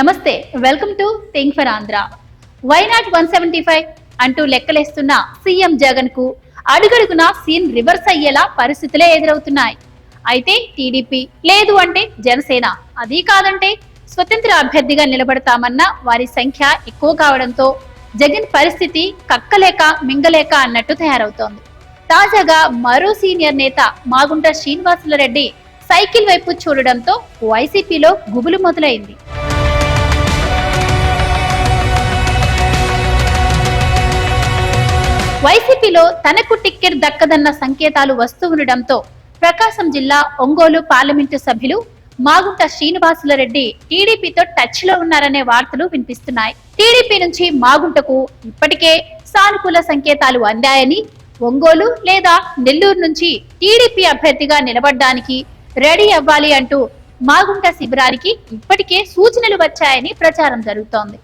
నమస్తే welcome to think for Andhra why not one seventy five అంటూ లెక్కలేస్తున్న CM జగన్కు అడుగడుగున సీన్ రివర్స్ అయ్యేలా పరిస్థితులే ఎదురవుతున్నాయి. అయితే టీడీపీ లేదు అంటే జనసేన అది కాదంటే స్వతంత్ర అభ్యర్థిగా నిలబడతామన్న వారి సంఖ్య ఎక్కువ కావడంతో జగన్ పరిస్థితి కక్కలేక మింగలేక అన్నట్టు తయారవుతోంది. తాజాగా మరో సీనియర్ నేత మాగుంట శ్రీనివాసుల రెడ్డి సైకిల్ వైపు చూడడంతో వైసీపీలో గుబులు మొదలైంది. వైసీపీలో తనకు టిక్కెట్ దక్కదన్న సంకేతాలు వస్తూ ఉండడంతో ప్రకాశం జిల్లా ఒంగోలు పార్లమెంటు సభ్యులు మాగుంట శ్రీనివాసుల రెడ్డి టీడీపీతో టచ్లో ఉన్నారనే వార్తలు వినిపిస్తున్నాయి. టీడీపీ నుంచి మాగుంటకు ఇప్పటికే సానుకూల సంకేతాలు అందాయని ఒంగోలు లేదా నెల్లూరు నుంచి టీడీపీ అభ్యర్థిగా నిలబడ్డానికి రెడీ అవ్వాలి అంటూ మాగుంట శిబిరానికి ఇప్పటికే సూచనలు వచ్చాయని ప్రచారం జరుగుతోంది.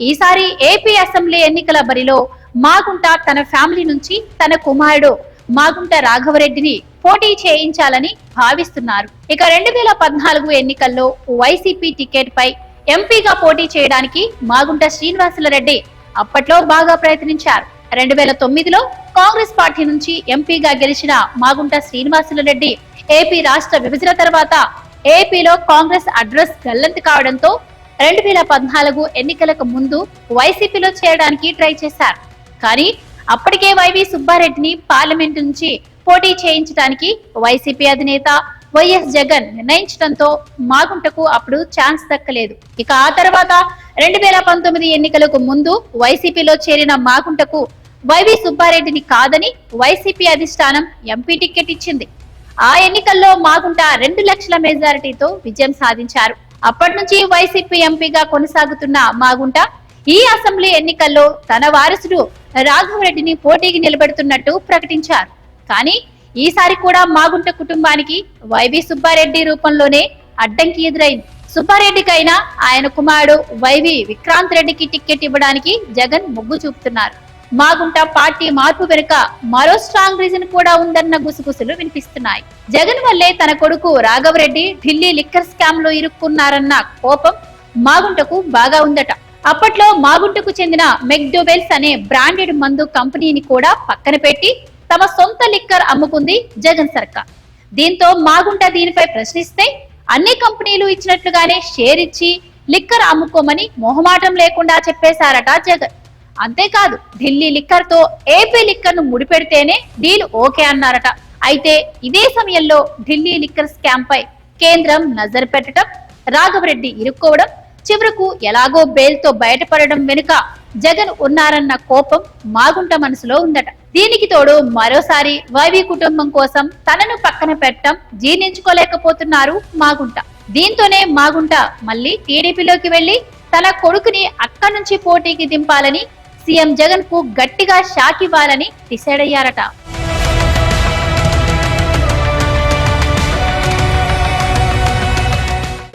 ఈసారి ఏపీ అసెంబ్లీ ఎన్నికల బరిలో మాగుంట తన ఫ్యామిలీ నుంచి తన కుమారుడు మాగుంట రాఘవరెడ్డిని పోటీ చేయించాలని భావిస్తున్నారు. ఇక రెండు వేల పద్నాలుగు ఎన్నికల్లో వైసీపీ టికెట్ పై ఎంపీగా పోటీ చేయడానికి మాగుంట శ్రీనివాసుల రెడ్డి అప్పట్లో బాగా ప్రయత్నించారు. రెండు వేల తొమ్మిదిలో కాంగ్రెస్ పార్టీ నుంచి ఎంపీగా గెలిచిన మాగుంట శ్రీనివాసుల రెడ్డి ఏపీ రాష్ట్ర విభజన తర్వాత ఏపీలో కాంగ్రెస్ అడ్రస్ గల్లంతు కావడంతో రెండు వేల పద్నాలుగు ఎన్నికలకు ముందు వైసీపీలో చేరడానికి ట్రై చేశారు. కానీ అప్పటికే వైవి సుబ్బారెడ్డిని పార్లమెంట్ నుంచి పోటీ చేయించడానికి వైసీపీ అధినేత వైఎస్ జగన్ నిర్ణయించడంతో మాగుంటకు అప్పుడు ఛాన్స్ దక్కలేదు. ఇక ఆ తర్వాత రెండు వేల పంతొమ్మిది ఎన్నికలకు ముందు వైసీపీలో చేరిన మాగుంటకు వైవి సుబ్బారెడ్డిని కాదని వైసీపీ అధిష్టానం ఎంపీ టికెట్ ఇచ్చింది. ఆ ఎన్నికల్లో మాగుంట రెండు లక్షల మెజారిటీతో విజయం సాధించారు. అప్పటి నుంచి వైసీపీ ఎంపీగా కొనసాగుతున్న మాగుంట ఈ అసెంబ్లీ ఎన్నికల్లో తన వారసుడు రాఘవరెడ్డిని పోటీకి నిలబెడుతున్నట్టు ప్రకటించారు. కానీ ఈసారి కూడా మాగుంట కుటుంబానికి వైవి సుబ్బారెడ్డి రూపంలోనే అడ్డంకి ఎదురైంది. సుబ్బారెడ్డికైనా ఆయన కుమారుడు వైవి విక్రాంత్ రెడ్డికి టిక్కెట్ ఇవ్వడానికి జగన్ మొగ్గు చూపుతున్నారు. మాగుంట పార్టీ మార్పు వెనుక మరో స్ట్రాంగ్ రీజన్ కూడా ఉందన్న గుసగుసలు వినిపిస్తున్నాయి. జగన్ వల్లే తన కొడుకు రాఘవరెడ్డి ఢిల్లీ లిక్కర్ స్కామ్లో ఇరుక్కున్నారన్న కోపం మాగుంటకు బాగా ఉందట. అప్పట్లో మాగుంటకు చెందిన మెక్డోవెల్స్ అనే బ్రాండెడ్ మందు కంపెనీని కూడా పక్కన పెట్టి తమ సొంత లిక్కర్ అమ్ముకుంది జగన్ సర్కార్. దీంతో మాగుంట దీనిపై ప్రశ్నిస్తే అన్ని కంపెనీలు ఇచ్చినట్లుగానే షేర్ ఇచ్చి లిక్కర్ అమ్ముకోమని మొహమాటం లేకుండా చెప్పేశారట జగన్. అంతేకాదు ఢిల్లీ లిక్కర్తో ఏపీ లిక్కర్ను ముడిపెడితేనే డీల్ ఓకే అన్నారట. అయితే ఇదే సమయంలో ఢిల్లీ లిక్కర్ స్కామ్ పై కేంద్రం నజర్ పెట్టడం రాఘవరెడ్డి ఇరుక్కోవడం చివరకు ఎలాగో బెయిల్తో బయటపడడం వెనుక జగన్ ఉన్నారన్న కోపం మాగుంట మనసులో ఉందట. దీనికి తోడు మరోసారి వైవి కుటుంబం కోసం తనను పక్కన పెట్టడం జీర్ణించుకోలేకపోతున్నారు మాగుంట. దీంతోనే మాగుంట మళ్ళీ టీడీపీలోకి వెళ్ళి తన కొడుకుని అక్కడి నుంచి పోటీకి దింపాలని సీఎం జగన్కు గట్టిగా షాక్ ఇవ్వాలని డిసైడ్ అయ్యారట.